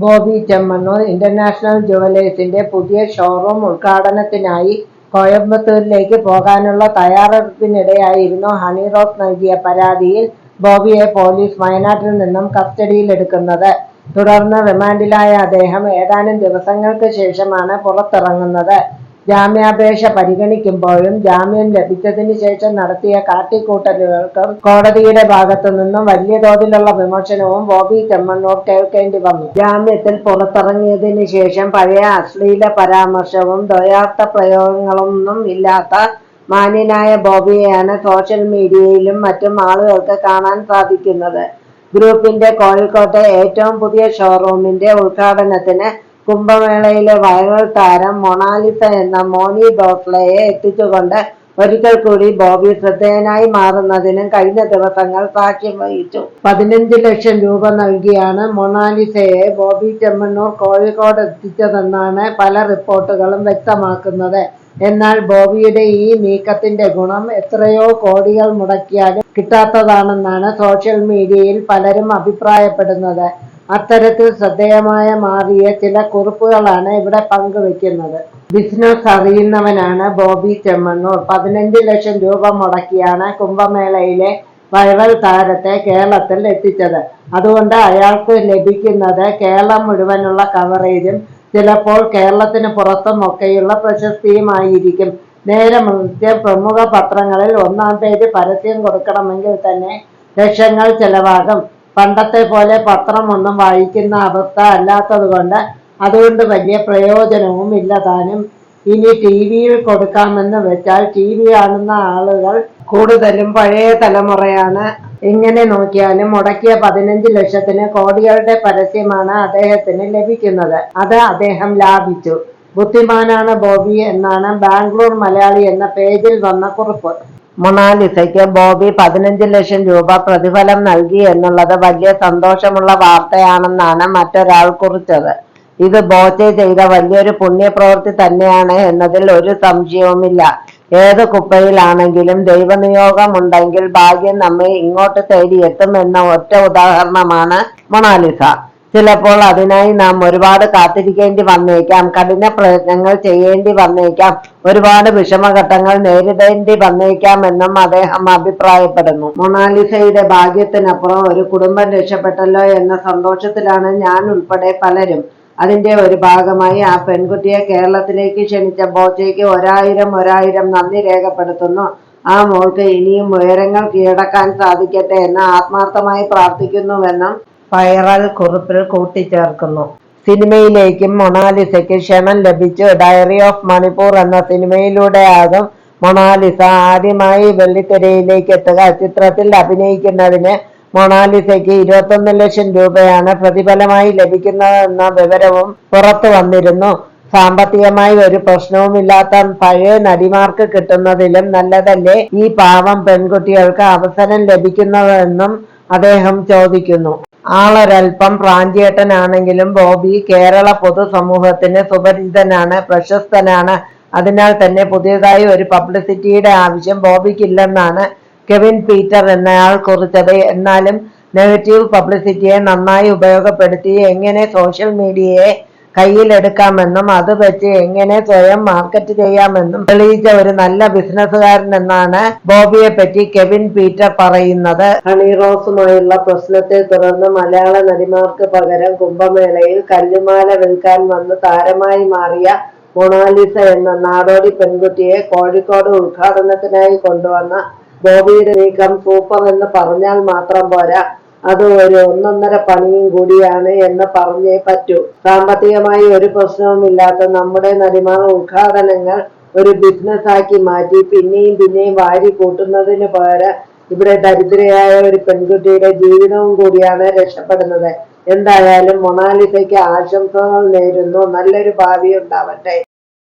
Bobby Chemmanur international ജുവലേഴ്സിന്റെ പുതിയ showroom ഉദ്ഘാടനത്തിനായി കോയമ്പത്തൂരിലേക്ക് പോകാനുള്ള തയ്യാറെടുപ്പിനിടെയായിരുന്നു ഹണി റോസ് നൽകിയ പരാതിയിൽ ബോബിയെ പോലീസ് വയനാട്ടിൽ നിന്നും കസ്റ്റഡിയിലെടുക്കുന്നത്. തുടർന്ന് റിമാൻഡിലായ അദ്ദേഹം ഏതാനും ദിവസങ്ങൾക്ക് ശേഷമാണ് പുറത്തിറങ്ങുന്നത്. ജാമ്യാപേക്ഷ പരിഗണിക്കുമ്പോഴും ജാമ്യം ലഭിച്ചതിന് ശേഷം നടത്തിയ കാട്ടിക്കൂട്ടലുകൾക്കും കോടതിയുടെ ഭാഗത്തു നിന്നും വലിയ തോതിലുള്ള വിമർശനവും ബോബി ചെമ്മണ്ണൂർ കേൾക്കേണ്ടി വന്നു. ജാമ്യത്തിൽ പുറത്തിറങ്ങിയതിനു ശേഷം പഴയ അശ്ലീല പരാമർശവും ദ്വയാർത്ഥ പ്രയോഗങ്ങളൊന്നും ഇല്ലാത്ത മാന്യനായ ബോബിയെയാണ് സോഷ്യൽ മീഡിയയിലും മറ്റും ആളുകൾക്ക് കാണാൻ സാധിക്കുന്നത്. ഗ്രൂപ്പിന്റെ കോഴിക്കോട്ടെ ഏറ്റവും പുതിയ ഷോറൂമിന്റെ ഉദ്ഘാടനത്തിന് കുംഭമേളയിലെ വയറൽ താരം മൊണാലിസ എന്ന മോനി ഡോട്ട്ലയെ എത്തിച്ചുകൊണ്ട് ഒരിക്കൽ കൂടി ബോബി ശ്രദ്ധേയനായി മാറുന്നതിനും കഴിഞ്ഞ ദിവസങ്ങൾ സാക്ഷ്യം വഹിച്ചു. പതിനഞ്ച് ലക്ഷം രൂപ നൽകിയാണ് മൊണാലിസയെ ബോബി ചെമ്മണ്ണൂർ കോഴിക്കോട് എത്തിച്ചതെന്നാണ് പല റിപ്പോർട്ടുകളും വ്യക്തമാക്കുന്നത്. എന്നാൽ ബോബിയുടെ ഈ നീക്കത്തിന്റെ ഗുണം എത്രയോ കോടികൾ മുടക്കിയാലും കിട്ടാത്തതാണെന്നാണ് സോഷ്യൽ മീഡിയയിൽ പലരും അഭിപ്രായപ്പെടുന്നത്. അത്തരത്തിൽ ശ്രദ്ധേയമായ മാറിയ ചില കുറിപ്പുകളാണ് ഇവിടെ പങ്കുവെക്കുന്നത്. ബിസിനസ് അറിയുന്നവനാണ് ബോബി ചെമ്മണ്ണൂർ. പതിനഞ്ച് ലക്ഷം രൂപ മുടക്കിയാണ് കുംഭമേളയിലെ വൈറൽ താരത്തെ കേരളത്തിൽ എത്തിച്ചത്. അതുകൊണ്ട് അയാൾക്ക് ലഭിക്കുന്നത് കേരളം മുഴുവനുള്ള കവറേജും ചിലപ്പോൾ കേരളത്തിന് പുറത്തും ഒക്കെയുള്ള പ്രശസ്തിയുമായിരിക്കും. നേരെ മറിച്ച് പ്രമുഖ പത്രങ്ങളിൽ ഒന്നാം പേജ് പരസ്യം കൊടുക്കണമെങ്കിൽ തന്നെ ലക്ഷങ്ങൾ ചെലവാകും. പണ്ടത്തെ പോലെ പത്രം ഒന്നും വായിക്കുന്ന അവസ്ഥ അല്ലാത്തതുകൊണ്ട് അതുകൊണ്ട് വലിയ പ്രയോജനവും ഇല്ല താനും. ഇനി ടി വിയിൽ കൊടുക്കാമെന്ന് വെച്ചാൽ ടി വി കാണുന്ന ആളുകൾ കൂടുതലും പഴയ തലമുറയാണ്. എങ്ങനെ നോക്കിയാലും മുടക്കിയ പതിനഞ്ച് ലക്ഷത്തിന് കോടികളുടെ പരസ്യമാണ് അദ്ദേഹത്തിന് ലഭിക്കുന്നത്. അത് അദ്ദേഹം ലാഭിച്ചു. ബുദ്ധിമാനാണ് ബോബി എന്നാണ് ബാംഗ്ലൂർ മലയാളി എന്ന പേജിൽ വന്ന കുറിപ്പ്. മൊണാലിസയ്ക്ക് ബോബി പതിനഞ്ച് ലക്ഷം രൂപ പ്രതിഫലം നൽകി എന്നുള്ളത് വലിയ സന്തോഷമുള്ള വാർത്തയാണെന്നാണ് മറ്റൊരാൾ കുറിച്ചത്. ഇത് ബോച്ചെ ചെയ്ത വലിയൊരു പുണ്യപ്രവൃത്തി തന്നെയാണ് എന്നതിൽ ഒരു സംശയവുമില്ല. ഏത് കുപ്പയിലാണെങ്കിലും ദൈവനിയോഗമുണ്ടെങ്കിൽ ഭാഗ്യം നമ്മെ ഇങ്ങോട്ട് തേടിയെത്തും എന്ന ഒറ്റ ഉദാഹരണമാണ് മൊണാലിസ. ചിലപ്പോൾ അതിനായി നാം ഒരുപാട് കാത്തിരിക്കേണ്ടി വന്നേക്കാം. കഠിന പ്രയത്നങ്ങൾ ചെയ്യേണ്ടി വന്നേക്കാം. ഒരുപാട് വിഷമഘട്ടങ്ങൾ നേരിടേണ്ടി വന്നേക്കാം എന്നും അദ്ദേഹം അഭിപ്രായപ്പെടുന്നു. മൊണാലിസയുടെ ഭാഗ്യത്തിനപ്പുറം ഒരു കുടുംബം രക്ഷപ്പെട്ടല്ലോ എന്ന സന്തോഷത്തിലാണ് ഞാൻ ഉൾപ്പെടെ പലരും. അതിന്റെ ഒരു ഭാഗമായി ആ പെൺകുട്ടിയെ കേരളത്തിലേക്ക് ക്ഷണിച്ച ബോച്ചയ്ക്ക് ഒരായിരം ഒരായിരം നന്ദി രേഖപ്പെടുത്തുന്നു. ആ മോൾക്ക് ഇനിയും ഉയരങ്ങൾ കീഴടക്കാൻ സാധിക്കട്ടെ എന്ന് ആത്മാർത്ഥമായി പ്രാർത്ഥിക്കുന്നുവെന്നും വൈറൽ കുറിപ്പിൽ കൂട്ടിച്ചേർക്കുന്നു. സിനിമയിലേക്കും മൊണാലിസയ്ക്ക് ക്ഷണം ലഭിച്ചു. ഡയറി ഓഫ് മണിപ്പൂർ എന്ന സിനിമയിലൂടെയാകും മൊണാലിസ. ആദ്യമായി വെള്ളിത്തിരയിലേക്ക് എത്തുക. ചിത്രത്തിൽ അഭിനയിക്കുന്നതിന് മൊണാലിസയ്ക്ക് ഇരുപത്തൊന്ന് ലക്ഷം രൂപയാണ് പ്രതിഫലമായി ലഭിക്കുന്നതെന്ന വിവരവും പുറത്തു വന്നിരുന്നു. സാമ്പത്തികമായി ഒരു പ്രശ്നവുമില്ലാത്ത പഴയ നടിമാർക്ക് കിട്ടുന്നതിലും നല്ലതല്ലേ? ഈ പാവം പെൺകുട്ടികൾക്ക് അവസരം ലഭിക്കുന്നതെന്നും അദ്ദേഹം ചോദിക്കുന്നു. ആളൊരൽപ്പം പ്രാന്തിയേട്ടനാണെങ്കിലും ബോബി കേരള പൊതുസമൂഹത്തിന് സുപരിചിതനാണ് പ്രശസ്തനാണ്. അതിനാൽ തന്നെ പുതിയതായി ഒരു പബ്ലിസിറ്റിയുടെ ആവശ്യം ബോബിക്കില്ലെന്നാണ് കെവിൻ പീറ്റർ എന്നയാൾ കുറിച്ചത്. എന്നാലും നെഗറ്റീവ് പബ്ലിസിറ്റിയെ നന്നായി ഉപയോഗപ്പെടുത്തി എങ്ങനെ സോഷ്യൽ മീഡിയയെ കയ്യിലെടുക്കാമെന്നും അത് വെച്ച് എങ്ങനെ സ്വയം മാർക്കറ്റ് ചെയ്യാമെന്നും തെളിയിച്ച ഒരു നല്ല ബിസിനസ്സുകാരൻ എന്നാണ് ബോബിയെ പറ്റി കെവിൻ പീറ്റർ പറയുന്നത്. ഹണി റോസുമായുള്ള പ്രശ്നത്തെ തുടർന്ന് മലയാള നടിമാർക്ക് പകരം കുംഭമേളയിൽ കല്ലുമാല വിൽക്കാൻ വന്ന് താരമായി മാറിയ മൊണാലിസ എന്ന നാടോടി പെൺകുട്ടിയെ കോഴിക്കോട് ഉദ്ഘാടനത്തിനായി കൊണ്ടുവന്ന ബോബിയുടെ നീക്കം സൂപ്പർ എന്ന് പറഞ്ഞാൽ മാത്രം പോരാ. അത് ഒരു ഒന്നൊന്നര പണിയും കൂടിയാണ് എന്ന് പറഞ്ഞേ പറ്റൂ. സാമ്പത്തികമായി ഒരു പ്രശ്നവുമില്ലാത്ത നമ്മുടെ നടിമാർ ഉദ്ഘാടനങ്ങൾ ഒരു ബിസിനസ് ആക്കി മാറ്റി പിന്നെയും പിന്നെയും വാരി കൂട്ടുന്നതിന് പകരം ഇവിടെ ദരിദ്രയായ ഒരു പെൺകുട്ടിയുടെ ജീവിതവും കൂടിയാണ് രക്ഷപ്പെടുന്നത്. എന്തായാലും മൊണാലിസയ്ക്ക് ആശംസകൾ നേരുന്നു. നല്ലൊരു ഭാവി ഉണ്ടാവട്ടെ.